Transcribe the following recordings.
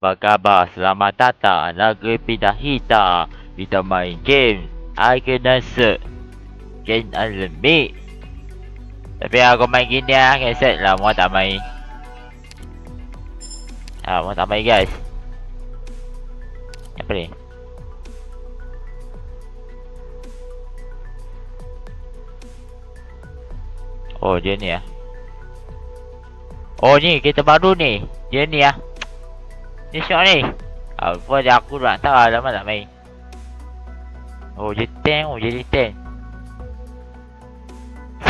Apa khabar? Selamat datang Negeri Pindah Hitam Kita main game Search Game Unlimited Tapi aku main gini lah Cancel lah Mau tak main Ah, mau tak main guys Apa ni? Oh dia ni ah. Oh ni kereta baru ni. Dia ni ah. Ni syok ni. Apa dia aku nak tahu lah lama tak main. Oh dia tank oh jadi tank.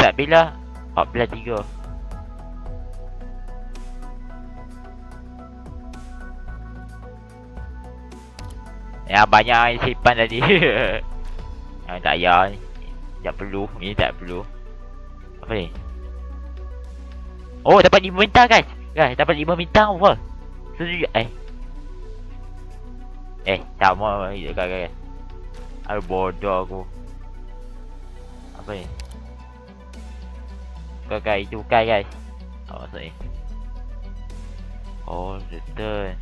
Start bila? 14.3 Ya banyak yang simpan tadi Yang tak payah ni Tak perlu Ni tak perlu Apa ni Oh dapat 5 bintang guys Guys dapat 5 bintang apa Setuju Eh Eh sama Guys guys. Aduh bodoh aku. Apa ni? Guys itu bukan guys. Oh maksud ni Oh return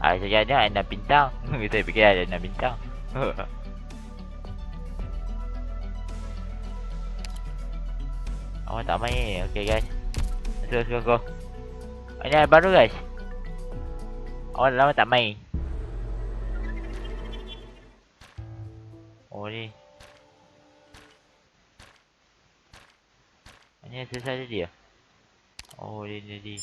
Ah saya ada 6 bintang. Saya fikir ada 6 bintang. Oh tak main. Okay guys. Let's go, go. Ini ada baru guys. Oh, lama tak main. của đi anh sẽ sai đi à ô đi đi đi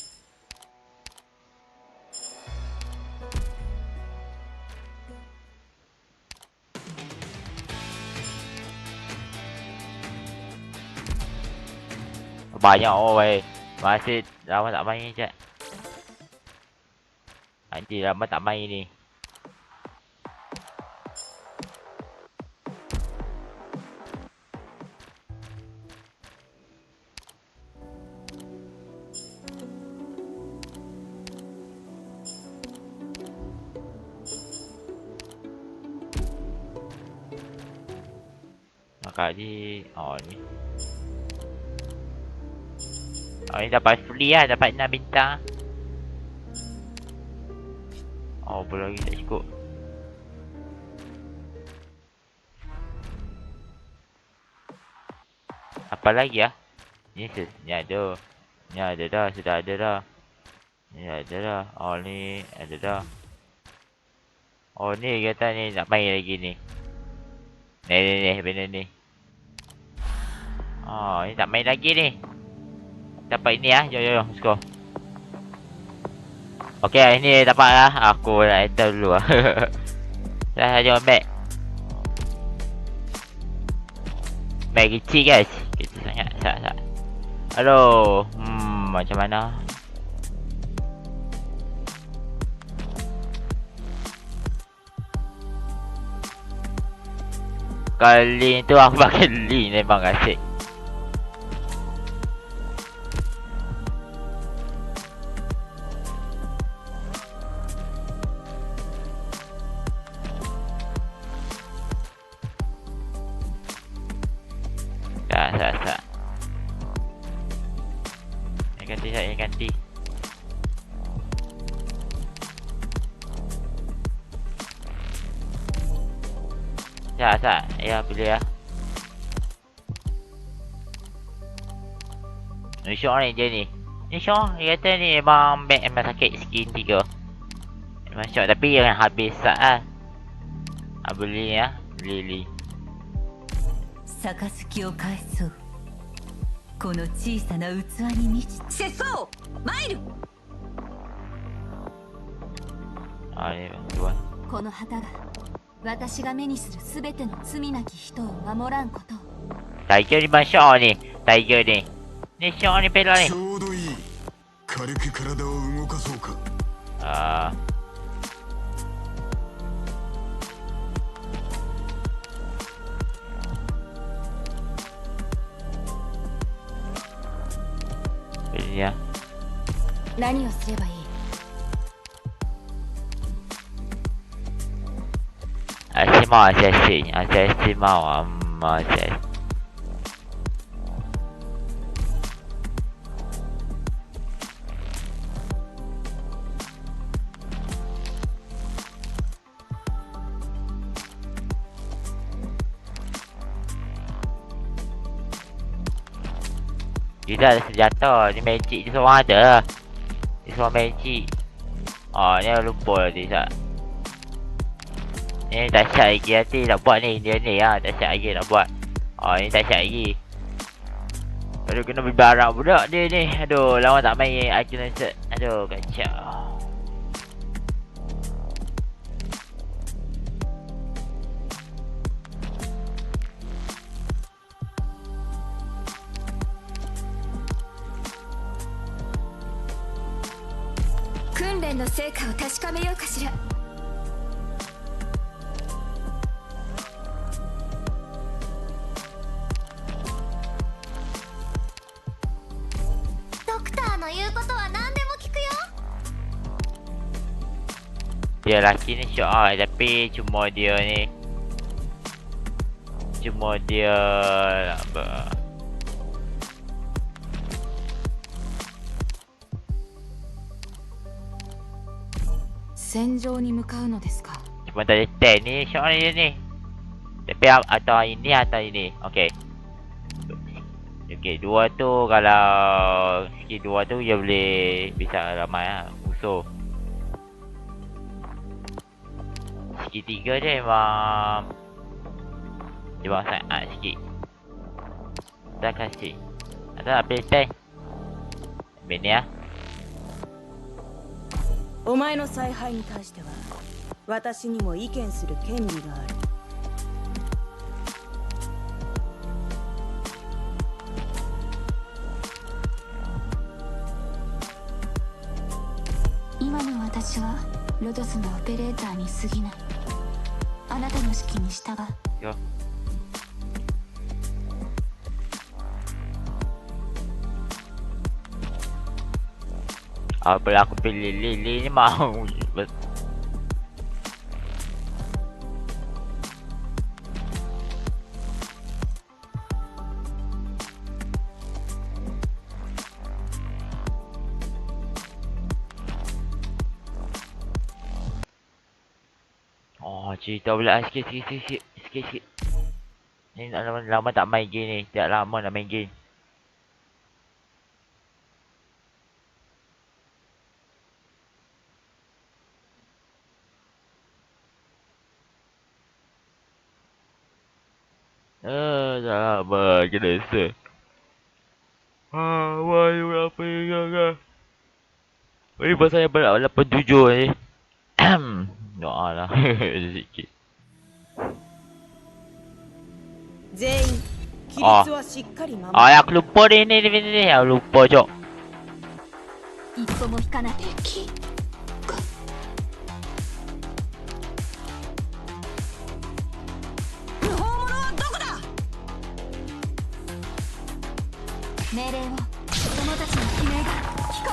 bài nhậu về banyak orang weh. Masih lama tak main je. Anjir lama tak main đi. Maka di oh ni. Oh ni dapat free lah, dapat 6 bintang. Oh boleh lagi tak cukup? Apa lagi ah? Ni ni ada. Ni ada dah, sudah ada dah. Ni ada dah, oh ni ada dah. Oh ni kata ni nak main lagi ni. Ni ni ni benda ni Oh ni tak main lagi ni dapat ini ah. Jom jom jom. Let's go. Okey, ini dapat lah. Aku nak enter dulu ah. Dah jom back. Back kecil guys. Kecil sangat. Sat sat. Hello. Hmm, macam mana? Kali tu aku pakai Lee memang asyik. Tak, tak. Yang ganti saya, yang ganti. Tak, tak. Ya, pilih ya. Ni Syok ni dia ni. Ni Syok, dia kata ni memang back memang sakit skin tiga. Memang Syok, tapi yang habis sat lah. Ah, beli ya. Beli, beli. 杯を返そうこの小さな器に満ち節操参る Ah, ni dua. この旗が私が目にする全ての罪なき人を守らんことを Tiger ni bang Syok ni. Tiger ni. Ni Syok ni pela ni. ちょうどいい軽く体を動かそうか Ah. Ini 何をすればいい哎，新猫在睡，啊，在新猫啊，妈在。你这是假的，你没记错啊，这。Dia seorang magic. Oh, ni aku lupa lah dia tak. Ni dahsyat lagi nanti nak buat ni. Dia ni lah. Dahsyat lagi nak buat. Oh, ni dahsyat lagi. Aduh, kena beli barang budak dia ni. Aduh, lama tak main. Aduh, kacau. -練の成果を確かめようかしらドクターの言うことは何でも聞くよ Dia lelaki ni syok ah tapi cuma dia ni Cuma dia apa 戦場に向かうのですか Cuma tak ada stand ni syok ni dia ni Tapi a- atau ini atau ini Okay Okay dua tu kalau Sikit dua tu dia boleh Bisa ramai lah musuh Sikit tiga je memang Dia memang sangat sikit Dah kasih Atau nak pilih stand Ambil ni lah お前の采配に対しては私にも意見する権利がある。今の私はロドスのオペレーターに過ぎない。あなたの指揮に従う Apa aku pilih Lily ni mau Oh cerita pula. Sikit sikit sikit sikit sikit sikit. Ni nak lama, lama tak main game ni. Tak lama nak main game Ah, dah lama je rasa. Ah, wah, you apa yang kan? Ini pasal yang berat 87 ni. Doa lah sikit. 全員規律はしっかり守る Ah, aku lupa ni ni ni ni ni. Aku lupa jok. 一歩も引かない敵 命令を友達の悲鳴が聞こ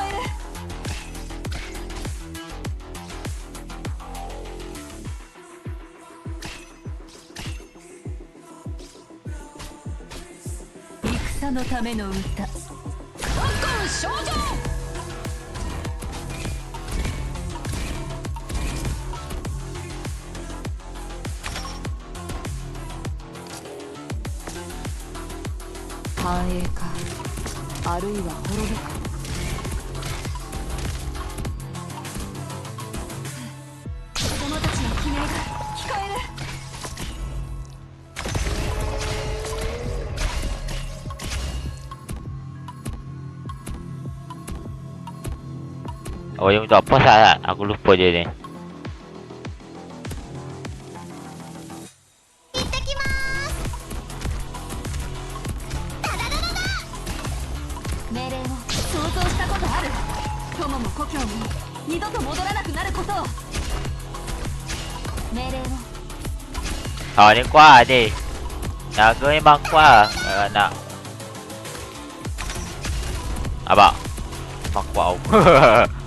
える戦のための歌。国交少女繁栄かあるいは滅ぶ Oh yang untuk apa syarat? Aku lupa je ni Rồi đi qua đi Nào cưới băng qua à? Rồi rồi nào À bảo. Mặc vào.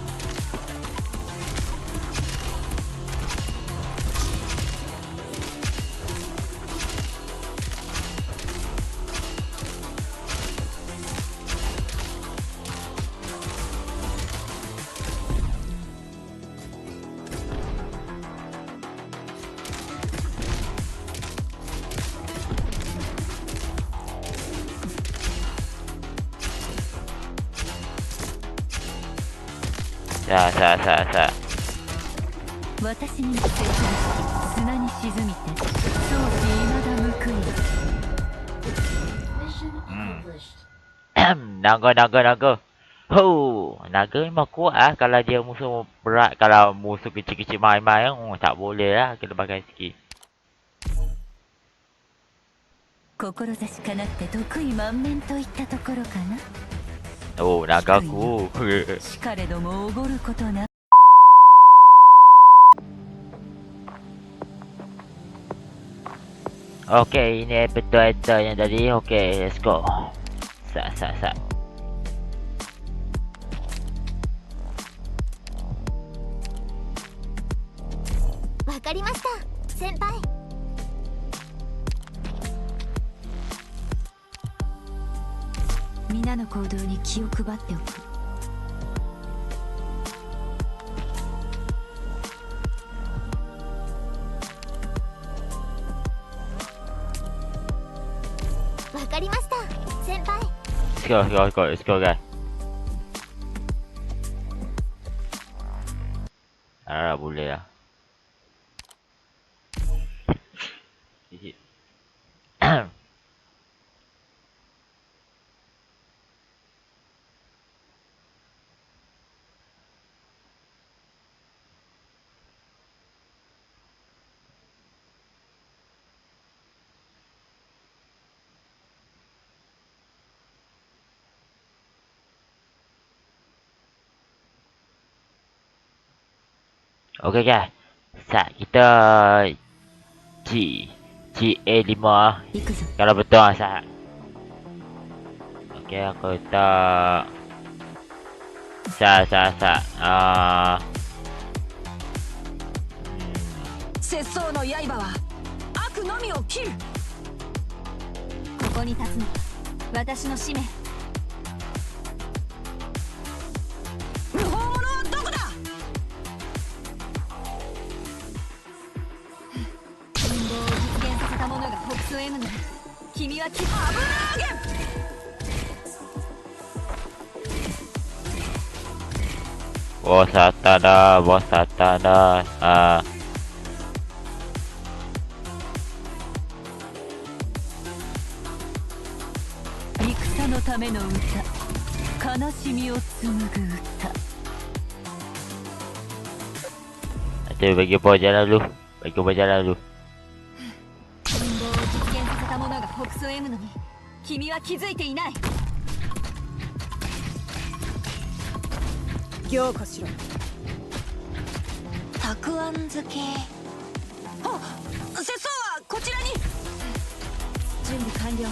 さあさあさあさあ私にも成長し砂に沈みて早期未だ報い Hmm. naga naga naga. Ho, naga memang kuat lah kalau dia musuh berat kalau musuh kecil-kecil main-main oh, tak boleh lah kena pakai skill. 志かなって得意満面といったところかなお長こう。しかれどもおごることな。Okay, inepit to ito yung dali. Okay, let's go. Sa, sa, sa. 皆の行動に気を配っておくわかりました先輩 Let's go, let's go, let's go, let's go guys. Okey guys. Sat kita G GA5 ah. 行くぞ Kalau betul lah Sat. Okey aku letak Sat sat sat. Ah. Hmm. 節操の刃は悪のみを切るここに立つのが私の使命 ト M なら君はき危なげボサタだボサタだああ戦のための歌悲しみを紡ぐ歌 Nanti bagi pelajaran dulu Bagi pelajaran dulu 君は気づいていない。凝固しろ。たくあん漬け。あ節操はこちらに。準備完了。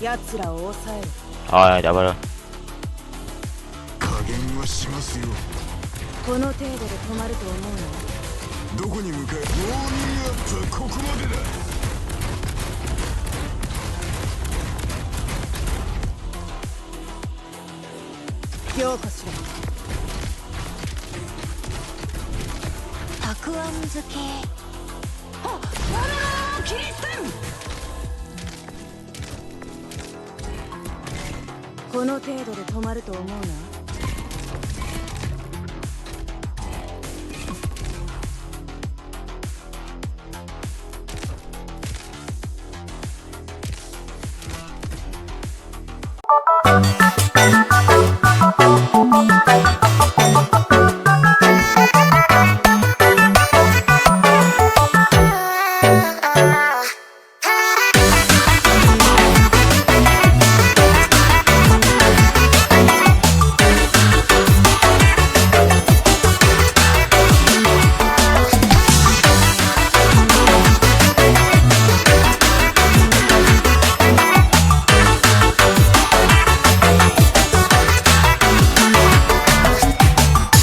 奴らを抑える Oh, tak apa dah. 加減はしますよこの程度で止まると思うどこに向かえ？ウォーミングアップはここまでだ。の凝固しろ。たくあん漬け。あ我々キリステン！この程度で止まると思うな